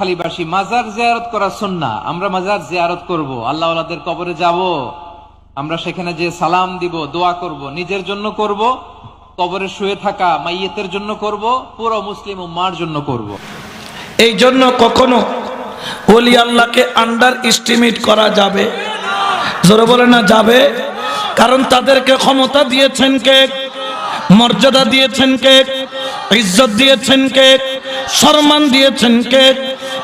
খালিবাসী মাজার জিয়ারত করা সুন্না, আমরা মাজার জিয়ারত করব আল্লাহ কবরে যাব, আমরা সেখানে যে সালাম দিব, দোয়া করব, নিজের জন্য করব, কবরে শুয়ে থাকা মাইয়েতের জন্য করব, পুরো মুসলিম উম্মার জন্য করব। এই জন্য কখনো ওলি আল্লাহকে আন্ডার এস্টিমেট করা যাবে, জোরে বলে না যাবে? কারণ তাদেরকে ক্ষমতা দিয়েছেন কে? মর্যাদা দিয়েছেন কে? ইজ্জত দিয়েছেন কে? সম্মান দিয়েছেন কে?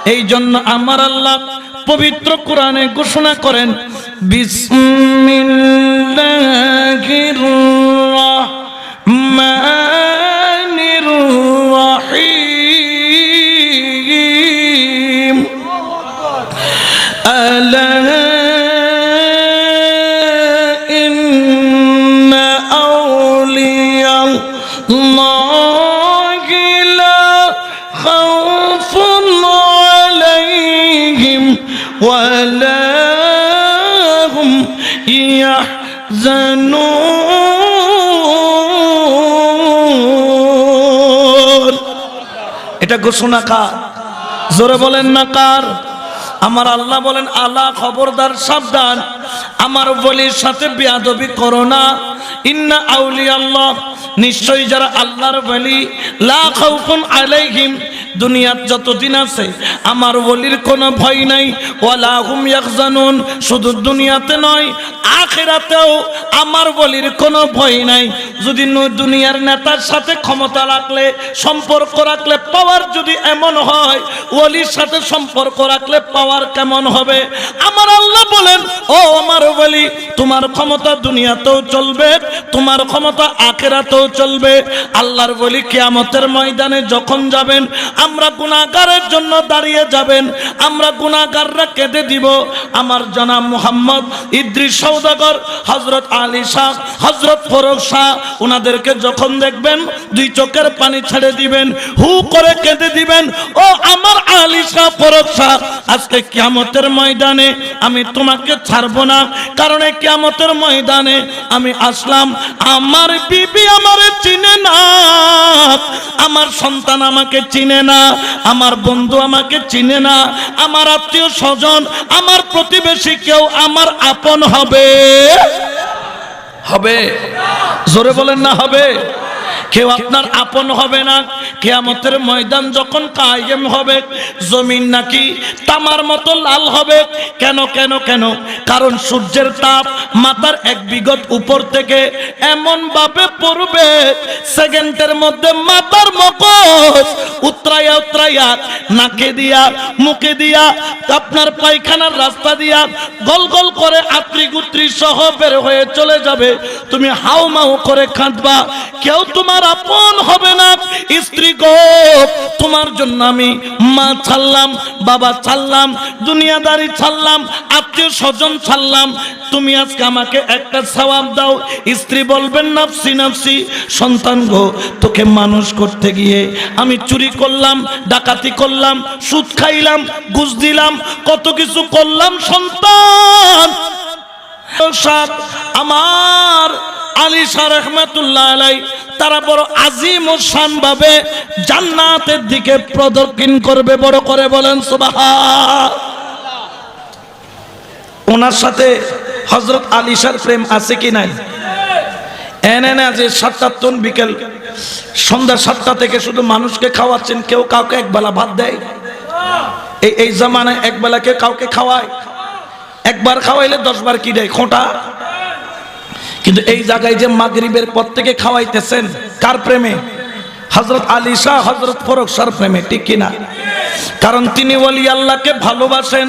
এই জন্য আমার আল্লাহ পবিত্র কোরআনে ঘোষণা করেন বিসমিল্লাহির রহমানির রহিম। আলা এটা ঘোষণা কার? জোরে বলেন না কার? আমার আল্লাহ বলেন আল্লাহ খবরদার সাবধান। আমার বলির সাথে বিয়াদবি করো না। ইন্না আউলি আল্লাহ নিশ্চয়ই যারা আল্লাহর বলি, লা খাউফুন আলাইহিম, দুনিয়ার যতদিন আছে, আমার বলির কোনো ভয় নাই। ওয়ালা হুম ইয়াহজানুন, শুধু দুনিয়াতে নয়, আখিরাতেও আমার বলির কোনো ভয় নাই। যদি দুনিয়ার নেতার সাথে ক্ষমতা রাখলে, সম্পর্ক রাখলে, পাওয়ার যদি এমন হয়, ওলির সাথে সম্পর্ক রাখলে পাওয়ার কেমন হবে? আমার ও আমার বলি তোমার ক্ষমতা দুনিয়াতেও চলবে, তোমার ক্ষমতা আখেরাতেও চলবে। আল্লাহর বলি কিয়ামতের ময়দানে যখন যাবেন, আমরা গুণাগারের জন্য দাঁড়িয়ে যাবেন, আমরা গুণাগাররা কেঁদে দিব। আমার জনাব মোহাম্মদ ইদ্রিস সৌদাগর হজরত আলী শাহ হজরত ফরক শাহ ওনাদেরকে যখন দেখবেন, দুই চোখের পানি ছেড়ে দিবেন, হু করে কেঁদে দিবেন, ও আমার আলী শাহ, ফরক শাহ, আজকে কিয়ামতের ময়দানে আমি তোমাকে ছাড়বো না। কারণ কিয়ামতের ময়দানে আমি আসলাম। আমার বিবি আমারে চিনে না। আমার সন্তান আমাকে চিনে না। আমার বন্ধু আমাকে চিনে না। আমার আত্মীয় স্বজন, আমার প্রতিবেশী কেউ আমার আপন হবে? হবে। জোরে বলেন না, হবে? কেউ আপনার আপন হবে না। কেয়ামতের ময়দান যখন কায়েম হবে, জমিন নাকি তামার মতো লাল হবে। কেন কেন কেন? কারণ সূর্যের তাপ মাথার এক বিগত উপর থেকে এমন ভাবে পড়বে, সেকেন্ডের মধ্যে মাথার মকস উত্রাইয়া উত্রাইয়া নাকে দিয়া, মুখে দিয়া, আপনার পায়খানার রাস্তা দিয়া গল গল করে আত্রি গুত্রি সহ বের হয়ে চলে যাবে। তুমি হাউ মাউ করে কাঁদবা। কেউ তোমার আপন হবে না। স্ত্রী গো, তোমার জন্য আমি মা ছাড়লাম, বাবা ছাড়লাম, দুনিয়াদারি ছাড়লাম, আত্মীয় স্বজন ছাড়লাম। তুমি আজকে আমাকে একটা সওয়াব দাও। স্ত্রী বলবেন, নাফসি নাফসি, সন্তান গো, তোকে মানুষ করতে গিয়ে আমি চুরি করলাম, ডাকাতি করলাম, সুদ খাইলাম, ঘুষ দিলাম, কত কিছু করলাম, সন্তান। আমার আলী শাহ রহমতুল্লাহ আলাই তারা বড় আজিম ও শান ভাবে জান্নাতের দিকে প্রদক্ষিণ করবে, বড় করে বলেন সুবাহা ওনার সাথে হজরত আলী শাহর প্রেম আছে কি নাই? এনে না যে সাতটা তন বিকেল, সন্ধ্যা সাতটা থেকে শুধু মানুষকে খাওয়াচ্ছেন, কেউ কাউকে একবেলা ভাত দেয়। এই এই জামানায় একবেলা কেউ কাউকে খাওয়ায়। একবার খাওয়াইলে দশবার কি দেয়? খোঁটা। কিন্তু এই জায়গায় যে মাগরিবের পর থেকে খাওয়াইতেছেন, কার প্রেমে? হজরত আলী শাহ হজরত ফরক শাহর প্রেমে, ঠিক কিনা? কারণ তিনি ওলি আল্লাহকে ভালোবাসেন।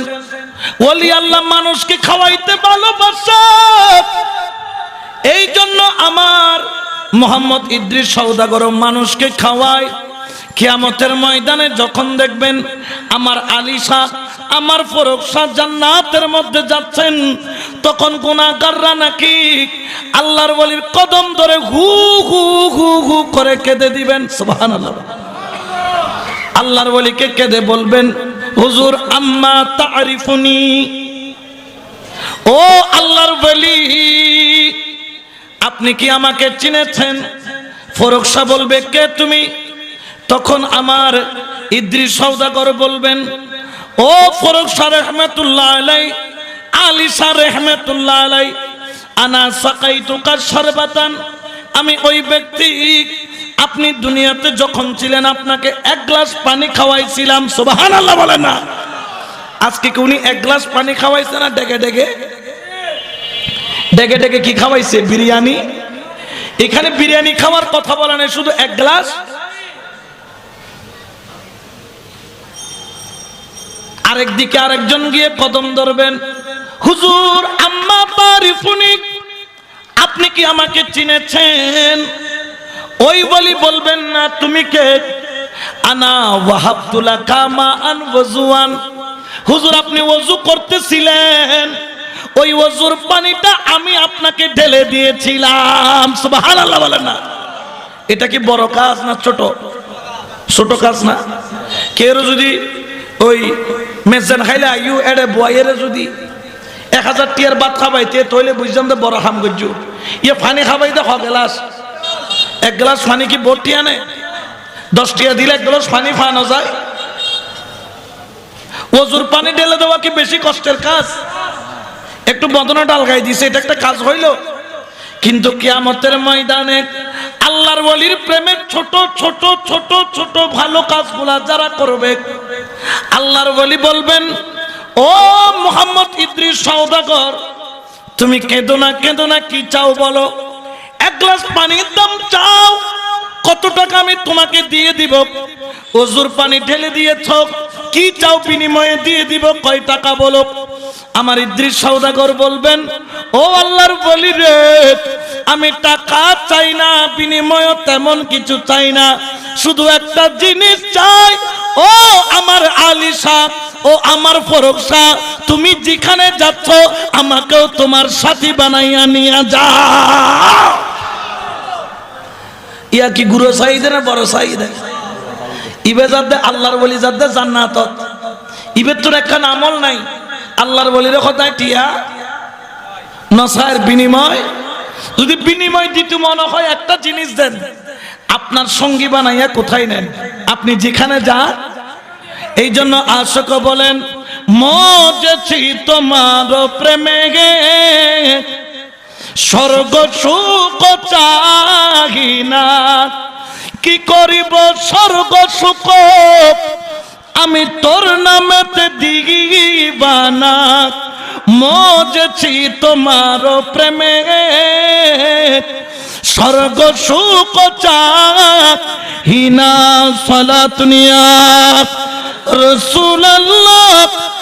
ওলি আল্লাহ মানুষকে খাওয়াইতে ভালোবাসেন এই জন্য আমার মোহাম্মদ ইদ্রিস সৌদাগর মানুষকে খাওয়ায় কিয়ামতের ময়দানে যখন দেখবেন, আমার আলিশা আমার ফরক শাহ জান্নাতের মধ্যে যাচ্ছেন। তখন গুণাগাররা নাকি আল্লাহর বলির কদম ধরে হু হু হু হু করে কেঁদে দিবেন। সুবহানাল্লাহ। আল্লাহর বলিকে কেঁদে বলবেন, হুজুর, আম্মা তারিফুনি ও আল্লাহর বলি আপনি কি আমাকে চিনেছেন? ফরকশা বলবে, কে তুমি? তখন আমার ইদ্রিস সৌদাগর বলবেন, ও ফরুক শাহ রহমতুল্লাহ আলাই আলী শাহ রহমতুল্লাহ আলাই আনা সাকাই তুকার সরবাতান আমি ওই ব্যক্তি, আপনি দুনিয়াতে যখন ছিলেন, আপনাকে এক গ্লাস পানি খাওয়াইছিলাম। সুবাহান আল্লাহ বলে না। আজকে কি উনি এক গ্লাস পানি খাওয়াইছে না ডেকে ডেকে? ডেকে ডেকে কি খাওয়াইছে? বিরিয়ানি? এখানে বিরিয়ানি খাওয়ার কথা বলা নেই, শুধু এক গ্লাস? আরেক দিকে আরেকজন গিয়ে কদম ধরবেন। হুজুর, আম্মা তারিফুনি আপনি কি আমাকে চিনেছেন? ওই বলি বলবেন না, তুমি কে? আনা ওয়াহাবতুল্লাহ কামা আন ওয়াজুয়ান। হুজুর, আপনি ওযু করতেছিলেন। ওই ওযুর পানিটা আমি আপনাকে ঢেলে দিয়েছিলাম। সুবহানাল্লাহ বলেন না। এটা কি বড় কাজ না ছোট? ছোট কাজ না। কেউ যদি ওই মেজেন খাইলে আইউ এড়ে বয়ের যদি এক হাজার টিয়ার ভাত খাবাইতে তৈলে বুঝলাম তো বড় খাম করছু ইয়ে ফানি খাবাই খ গ্লাস। এক গ্লাস পানি কি ভর্তি আনে দশ টিয়া দিলে এক গ্লাস পানি ফানো যায় ওজুর পানি ঢেলে দেওয়া কি বেশি কষ্টের কাজ? একটু বদনা ডালগাই দিছে, এটা একটা কাজ হইল। কিন্তু কিয়ামতের ময়দানে আল্লাহর ওলির প্রেমের ছোট ছোট ছোট ছোট ভালো কাজগুলা যারা করবে, আল্লাহর ওলি বলবেন ও মোহাম্মদ ইদ্রিস সওদাগর, তুমি কেঁদো না কেঁদো না, কি চাও বলো? এক গ্লাস পানির দাম চাও? কত টাকা আমি তোমাকে দিয়ে দিব? ওজুর পানি ঢেলে দিয়েছ? কি চাও বিনিময়ে দিয়ে দিব? কয় টাকা বলো? আমার ইদ্রিস সৌদাগর বলবেন, ও আল্লাহর বলি রে, আমি টাকা চাই না, বিনিময় তেমন কিছু চাই না। শুধু একটা জিনিস চাই ও আমার আলিশা, ও আমার ফরকসা, তুমি যেখানে যাচ্ছ, আমাকেও তোমার সাথী বানাইয়া নিয়ে যা ইয়া কি গুরু সাইদে না বড় সাইদে ইবে যাতে আল্লাহর বলি যাতে জান্নাত ইবের তোর একখান আমল নাই। আল্লাহর বলির কথায় টিয়া। নসায়ের বিনিময়। যদি বিনিময় দিতে মনে হয় একটা জিনিস দেন। আপনার সঙ্গী বানাইয়া কোথায় নেন? আপনি যেখানে যান এই জন্য আশক বলেন, মজেছি তোমার প্রেমে গে। স্বর্গ সুখ চাহি না। কি করিব স্বর্গ সুখ? আমি তোর নামেতে দিবানা। মজেছি তোমার প্রেমে স্বর্গ সুখ চাহিনা সলাতুনিয়া রসুল্লাহ